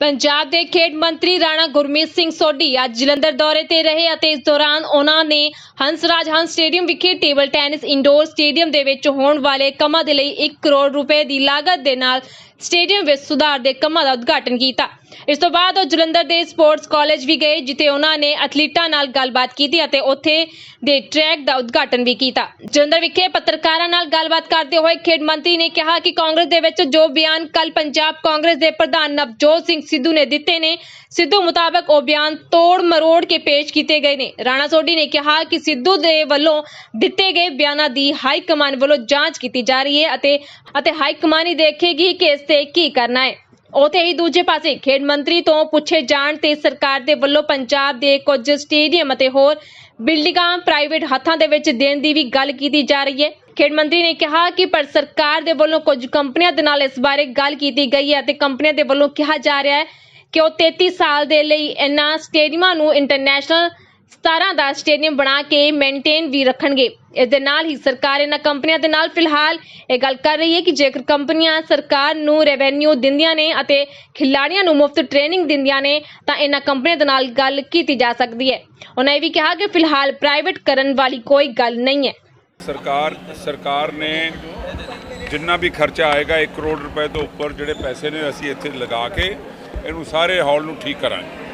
ਪੰਜਾਬ ਦੇ ਖੇਡ ਮੰਤਰੀ ਰਾਣਾ ਗੁਰਮੀਤ ਸਿੰਘ ਸੋਢੀ ਅੱਜ ਜਲੰਧਰ ਦੌਰੇ ਤੇ ਰਹੇ ਅਤੇ ਇਸ ਦੌਰਾਨ ਉਹਨਾਂ ਨੇ ਹੰਸਰਾਜ ਹੰਸ ਸਟੇਡੀਅਮ ਵਿਖੇ ਟੇਬਲ ਟੈਨਿਸ ਇੰਡੋਰ ਸਟੇਡੀਅਮ ਦੇ ਵਿੱਚ ਹੋਣ ਵਾਲੇ ਕੰਮਾਂ ਦੇ ਲਈ 1 ਕਰੋੜ ਰੁਪਏ ਦੀ ਲਾਗਤ ਦੇ ਨਾਲ ਸਟੇਡੀਅਮ ਵਿੱਚ ਸੁਧਾਰ ਦੇ ਕੰਮਾਂ ਦਾ ਉਦਘਾਟਨ ਕੀਤਾ। ਇਸ ਤੋਂ ਬਾਅਦ ਉਹ ਜਲੰਧਰ ਦੇ ਸਪੋਰਟਸ ਕਾਲਜ ਵੀ ਗਏ, ਜਿੱਥੇ ਉਹਨਾਂ ਨੇ ਐਥਲੀਟਾਂ ਨਾਲ ਗੱਲਬਾਤ ਕੀਤੀ ਅਤੇ ਉੱਥੇ ਦੇ ਟਰੈਕ ਦਾ ਉਦਘਾਟਨ ਵੀ ਕੀਤਾ। ਜਲੰਧਰ ਵਿਖੇ ਪੱਤਰਕਾਰਾਂ ਨਾਲ ਗੱਲਬਾਤ ਕਰਦੇ ਹੋਏ ਖੇਡ ਮੰਤਰੀ ਨੇ ਕਿਹਾ ਕਿ ਕਾਂਗਰਸ ਦੇ ਵਿੱਚ ਜੋ ਬਿਆਨ ਕੱਲ ਪੰਜਾਬ ਕਾਂਗਰਸ ਦੇ ਪ੍ਰਧਾਨ ਨਵਜੋਤ ਸਿੰਘ ਸਿੱਧੂ ਨੇ ਦਿੱਤੇ ਨੇ, ਸਿੱਧੂ ਮੁਤਾਬਕ ਉਹ ਬਿਆਨ ਤੋੜ ਮਰੋੜ ਕੇ ਪੇਸ਼ ਕੀਤੇ ਗਏ ਨੇ। ਰਾਣਾ ਸੋਢੀ ਨੇ ਕਿਹਾ ਕਿ ਸਿੱਧੂ ਦੇ ਵੱਲੋਂ ਦਿੱਤੇ ਗਏ ਬਿਆਨਾਂ ਦੀ ਹਾਈ ਕਮਾਨ ਵੱਲੋਂ ਜਾਂਚ ਕੀਤੀ ਜਾ ਰਹੀ ਹੈ ਅਤੇ ਅਤੇ ਹਾਈ ਕਮਾਨ ਹੀ ਦੇਖੇਗੀ ਕਿ ਇਸ ਤੇ ਕੀ ਕਰਨਾ ਹੈ। ਉਥੇ ਹੀ ਦੂਜੇ ਪਾਸੇ ਖੇਡ ਮੰਤਰੀ ਤੋਂ ਪੁੱਛੇ ਜਾਣ ਤੇ ਸਰਕਾਰ ਦੇ ਵੱਲੋਂ ਪੰਜਾਬ ਦੇ ਕੁਝ ਸਟੇਡੀਅਮ ਅਤੇ ਹੋਰ ਬਿਲਡਿੰਗਾਂ ਪ੍ਰਾਈਵੇਟ ਹੱਥਾਂ ਦੇ ਵਿੱਚ ਦੇਣ ਦੀ ਵੀ ਗੱਲ ਕੀਤੀ ਜਾ ਰਹੀ ਹੈ। ਖੇਡ ਮੰਤਰੀ ਨੇ ਕਿਹਾ ਕਿ ਪਰ ਸਰਕਾਰ ਦੇ ਵੱਲੋਂ ਕੁਝ ਕੰਪਨੀਆਂ ਦੇ ਨਾਲ ਇਸ ਬਾਰੇ ਗੱਲ ਕੀਤੀ ਗਈ ਹੈ ਅਤੇ ਕੰਪਨੀਆਂ ਦੇ ਵੱਲੋਂ ਕਿਹਾ ਜਾ ਰਿਹਾ ਹੈ ਕਿ ਉਹ 33 ਸਾਲ ਦੇ ਲਈ ਇਹਨਾਂ ਸਟੇਡੀਅਮਾਂ ਨੂੰ ਇੰਟਰਨੈਸ਼ਨਲ 17 ਦਾ ਸਟੇਡੀਅਮ ਬਣਾ ਕੇ ਮੇਨਟੇਨ ਵੀ ਰੱਖਣਗੇ। ਇਸ ਦੇ ਨਾਲ ਹੀ ਸਰਕਾਰ ਇਹਨਾਂ ਕੰਪਨੀਆਂ ਦੇ ਨਾਲ ਫਿਲਹਾਲ ਇਹ ਗੱਲ ਕਰ ਰਹੀ ਹੈ ਕਿ ਜੇਕਰ ਕੰਪਨੀਆਂ ਸਰਕਾਰ ਨੂੰ ਰੈਵਨਿਊ ਦਿੰਦੀਆਂ ਨੇ ਅਤੇ ਖਿਲਾੜੀਆਂ ਨੂੰ ਮੁਫਤ ਟ੍ਰੇਨਿੰਗ ਦਿੰਦੀਆਂ ਨੇ, ਤਾਂ ਇਹਨਾਂ ਕੰਪਨੀਆਂ ਦੇ ਨਾਲ ਗੱਲ ਕੀਤੀ ਜਾ ਸਕਦੀ ਹੈ। ਉਹਨਾਂ ਇਹ ਵੀ ਕਿਹਾ ਕਿ ਫਿਲਹਾਲ ਪ੍ਰਾਈਵੇਟ ਕਰਨ ਵਾਲੀ ਕੋਈ ਗੱਲ ਨਹੀਂ ਹੈ। ਸਰਕਾਰ ਸਰਕਾਰ ਨੇ ਜਿੰਨਾ ਵੀ ਖਰਚਾ ਆਏਗਾ 1 ਕਰੋੜ ਰੁਪਏ ਤੋਂ ਉੱਪਰ ਜਿਹੜੇ ਪੈਸੇ ਨੇ ਅਸੀਂ ਇੱਥੇ ਲਗਾ ਕੇ ਇਹਨੂੰ ਸਾਰੇ ਹਾਲ ਨੂੰ ਠੀਕ ਕਰਾਂਗੇ।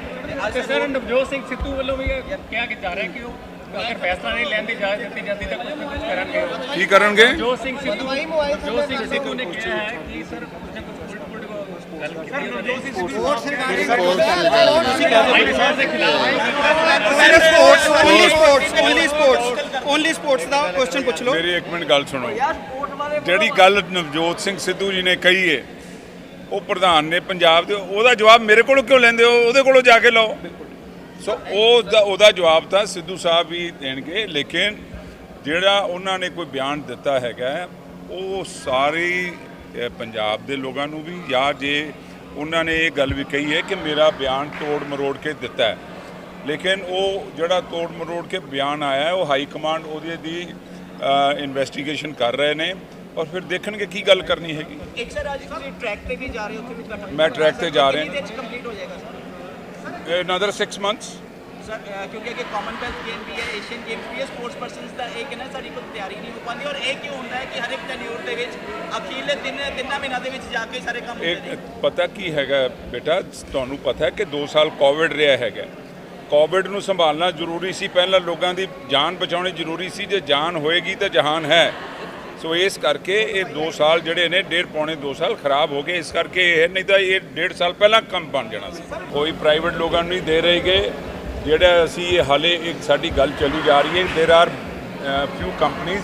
ਤੇ ਸਰ ਨਵਜੋਤ ਸਿੰਘ ਸਿੱਧੂ ਵੱਲੋਂ ਵੀ ਇਹ ਕਿਹਾ ਕਿ ਜਾ ਰਿਹਾ ਕਿ ਉਹ ਅਗਰ ਫੈਸਲਾ ਨਹੀਂ ਲੈਣ ਦੀ ਇਜਾਜ਼ਤ ਦਿੱਤੀ ਜਾਂਦੀ ਤਾਂ ਕੁਝ ਨਾ ਕੁਝ ਕਰਨਗੇ ਉਹ। ਕੀ ਕਰਨਗੇ ਨਵਜੋਤ ਸਿੰਘ ਸਿੱਧੂ ਨਵਜੋਤ ਸਿੰਘ ਸਿੱਧੂ ਨੇ ਕਿਹਾ ਹੈ ਕਿ ਸਰ ਕੁਝ ਨਾ ਕੁਝ ਉਲਟ ਪੁਲਟ ਗੱਲ ਕੀਤੀ ਨਵਜੋਤ ਸਿੰਘ ਸਿੱਧੂ ਹਾਈ ਸਾਹਿਬ ਦੇ ਖਿਲਾਫ sir sports only sports only sports only sports ਦਾ ਕੁਐਸਚਨ ਪੁੱਛ ਲਓ ਮੇਰੀ ਇੱਕ ਮਿੰਟ ਗੱਲ ਸੁਣੋ ਜਿਹੜੀ ਗੱਲ ਨਵਜੋਤ ਸਿੰਘ ਸਿੱਧੂ ਜੀ ਨੇ ਕਹੀ ਹੈ ਉਹ ਪ੍ਰਧਾਨ ਨੇ ਪੰਜਾਬ ਦੇ, ਉਹਦਾ ਜਵਾਬ ਮੇਰੇ ਕੋਲੋਂ ਕਿਉਂ ਲੈਂਦੇ ਹੋ? ਉਹਦੇ ਕੋਲੋਂ ਜਾ ਕੇ ਲਓ। ਸੋ ਉਹ ਉਹਦਾ ਜਵਾਬ ਤਾਂ ਸਿੱਧੂ ਸਾਹਿਬ ਵੀ ਦੇਣਗੇ, ਲੇਕਿਨ ਜਿਹੜਾ ਉਹਨਾਂ ਨੇ ਕੋਈ ਬਿਆਨ ਦਿੱਤਾ ਹੈਗਾ, ਉਹ ਸਾਰੀ ਪੰਜਾਬ ਦੇ ਲੋਕਾਂ ਨੂੰ ਵੀ, ਜਾਂ ਜੇ ਉਹਨਾਂ ਨੇ ਇਹ ਗੱਲ ਵੀ ਕਹੀ ਹੈ ਕਿ ਮੇਰਾ ਬਿਆਨ ਤੋੜ ਮਰੋੜ ਕੇ ਦਿੱਤਾ ਹੈ। ਲੇਕਿਨ ਉਹ ਜਿਹੜਾ ਤੋੜ ਮਰੋੜ ਕੇ ਬਿਆਨ ਆਇਆ ਹੈ, ਉਹ ਹਾਈ ਕਮਾਂਡ ਉਹਦੇ ਦੀ ਇਨਵੈਸਟੀਗੇਸ਼ਨ ਕਰ ਰਹੇ ਨੇ। ਔਰ ਫਿਰ ਦੇਖਣਗੇ ਕੀ ਗੱਲ ਕਰਨੀ ਹੈਗੀ। ਇੱਕ ਸਰ ਅੱਜ ਤੁਸੀਂ ਟਰੈਕ ਤੇ ਵੀ ਜਾ ਰਹੇ ਹੋ ਉੱਥੇ ਵੀ ਘਟਨਾ ਮੈਂ track ਤੇ ਜਾ ਰਿਹਾ। ਕਿੰਨੀ ਚ ਕੰਪਲੀਟ ਹੋ ਜਾਏਗਾ ਸਰ? ਅਨਦਰ 6 ਮੰਥਸ ਸਰ ਕਿਉਂਕਿ ਅੱਗੇ ਕਾਮਨਵੈਲਥ ਗੇਮ ਵੀ ਹੈ ਏਸ਼ੀਅਨ ਗੇਮਸ ਵੀ ਹੈ ਸਪੋਰਟਸ ਪਰਸਨਸ ਦਾ ਇਹ ਕਹਿੰਦਾ ਸਾਡੀ ਕੋਈ ਤਿਆਰੀ ਨਹੀਂ ਹੋ ਪਾਉਂਦੀ। ਔਰ ਇਹ ਕਿਉਂ ਹੁੰਦਾ ਹੈ ਕਿ ਹਰ ਇੱਕ ਟੈਨਿਊਰ ਦੇ ਵਿੱਚ ਅਖੀਰਲੇ ਤਿੰਨ ਤਿੰਨਾਂ ਮਹੀਨਿਆਂ ਦੇ ਵਿੱਚ ਜਾ ਕੇ ਸਾਰੇ ਕੰਮ ਹੁੰਦੇ ਨੇ? ਪਤਾ ਕੀ ਹੈਗਾ ਬੇਟਾ ਤੁਹਾਨੂੰ ਪਤਾ ਹੈ ਕਿ 2 ਸਾਲ ਕੋਵਿਡ ਰਿਹਾ ਹੈਗਾ। ਕੋਵਿਡ ਨੂੰ ਸੰਭਾਲਣਾ ਜ਼ਰੂਰੀ ਸੀ। ਪਹਿਲਾਂ ਲੋਕਾਂ ਦੀ ਜਾਨ ਬਚਾਉਣੀ ਜ਼ਰੂਰੀ ਸੀ। ਜੇ ਜਾਨ ਹੋਏਗੀ ਤਾਂ ਜਹਾਨ ਹੈ। ਸੋ ਇਸ ਕਰਕੇ ਇਹ 2 ਸਾਲ ਜਿਹੜੇ ਨੇ, ਡੇਢ ਪੌਣੇ 2 ਸਾਲ ਖਰਾਬ ਹੋ ਗਏ। ਇਸ ਕਰਕੇ ਇਹ ਨਹੀਂ ਤਾਂ ਇਹ ਡੇਢ ਸਾਲ ਪਹਿਲਾਂ ਕੰਮ ਬਣ ਜਾਣਾ ਸੀ। ਕੋਈ ਪ੍ਰਾਈਵੇਟ ਲੋਕਾਂ ਨੂੰ ਨਹੀਂ ਦੇ ਰਹੇਗੇ ਜਿਹੜਾ ਅਸੀਂ ਇਹ ਹਾਲੇ ਇੱਕ ਸਾਡੀ ਗੱਲ ਚੱਲੀ ਜਾ ਰਹੀ ਹੈ ਦੇਰ ਆਰ ਫਿਊ ਕੰਪਨੀਆਂ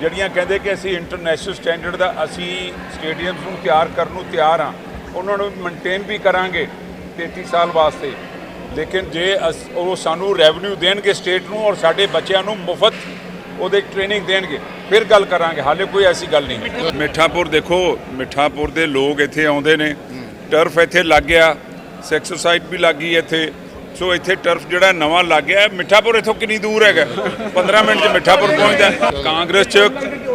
ਜਿਹੜੀਆਂ ਕਹਿੰਦੇ ਕਿ ਅਸੀਂ ਇੰਟਰਨੈਸ਼ਨਲ ਸਟੈਂਡਰਡ ਦਾ ਅਸੀਂ ਸਟੇਡੀਅਮਸ ਨੂੰ ਤਿਆਰ ਕਰਨ ਨੂੰ ਤਿਆਰ ਹਾਂ। ਉਹਨਾਂ ਨੂੰ ਮੇਨਟੇਨ ਵੀ ਕਰਾਂਗੇ 33 ਸਾਲ ਵਾਸਤੇ। ਲੇਕਿਨ ਜੇ ਅਸ- ਉਹ ਸਾਨੂੰ ਰੈਵਨਿਊ ਦੇਣਗੇ ਸਟੇਟ ਨੂੰ ਔਰ ਸਾਡੇ ਬੱਚਿਆਂ ਨੂੰ ਮੁਫਤ ਉਹਦੇ ਟ੍ਰੇਨਿੰਗ ਦੇਣਗੇ। ਫਿਰ ਗੱਲ ਕਰਾਂਗੇ ਹਾਲੇ ਕੋਈ ਐਸੀ ਗੱਲ ਨਹੀਂ। ਮਿੱਠਾਪੁਰ ਦੇਖੋ ਮਿੱਠਾਪੁਰ ਦੇ ਲੋਕ ਇੱਥੇ ਆਉਂਦੇ ਨੇ। ਟਰਫ ਇੱਥੇ ਲੱਗ ਗਿਆ ਸੈਕਸਰਸਾਈਜ਼ ਵੀ ਲੱਗ ਗਈ ਇੱਥੇ। ਸੋ ਇੱਥੇ ਟਰਫ ਜਿਹੜਾ ਨਵਾਂ ਲੱਗ ਗਿਆ। ਮਿੱਠਾਪੁਰ ਇੱਥੋਂ ਕਿੰਨੀ ਦੂਰ ਹੈਗਾ? 15 ਮਿੰਟ 'ਚ ਮਿੱਠਾਪੁਰ ਪਹੁੰਚਦਾ। ਕਾਂਗਰਸ 'ਚ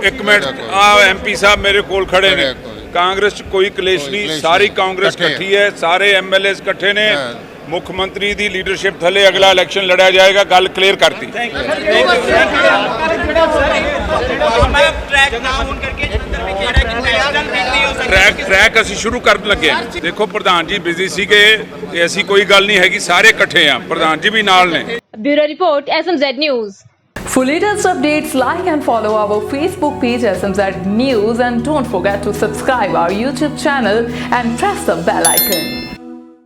ਇੱਕ ਮਿੰਟ ਆ ਐਮਪੀ ਸਾਹਿਬ ਮੇਰੇ ਕੋਲ ਖੜੇ ਨੇ। ਕਾਂਗਰਸ 'ਚ ਕੋਈ ਕਲੇਸ਼ ਨਹੀਂ ਸਾਰੀ ਕਾਂਗਰਸ ਇਕੱਠੀ ਹੈ ਸਾਰੇ ਐਮਐਲਏਸ ਇਕੱਠੇ ਨੇ। ਮੁੱਖ ਮੰਤਰੀ ਦੀ ਲੀਡਰਸ਼ਿਪ ਥੱਲੇ ਅਗਲਾ ਇਲੈਕਸ਼ਨ ਲੜਿਆ ਜਾਏਗਾ ਗੱਲ ਕਲੀਅਰ ਕਰਤੀ। ਟਰੈਕ ਟਰੈਕ ਅਸੀਂ ਸ਼ੁਰੂ ਕਰਨ ਲੱਗੇ ਹਾਂ ਦੇਖੋ ਪ੍ਰਧਾਨ ਜੀ ਬਿਜ਼ੀ ਸੀਗੇ ਤੇ ਅਸੀਂ ਕੋਈ ਗੱਲ ਨਹੀਂ ਹੈਗੀ ਸਾਰੇ ਇਕੱਠੇ ਆ ਪ੍ਰਧਾਨ ਜੀ ਵੀ ਨਾਲ ਨੇ bureau report SMZ news For latest updates, like and follow our Facebook page SMZ News and don't forget to subscribe our YouTube channel and press the bell icon.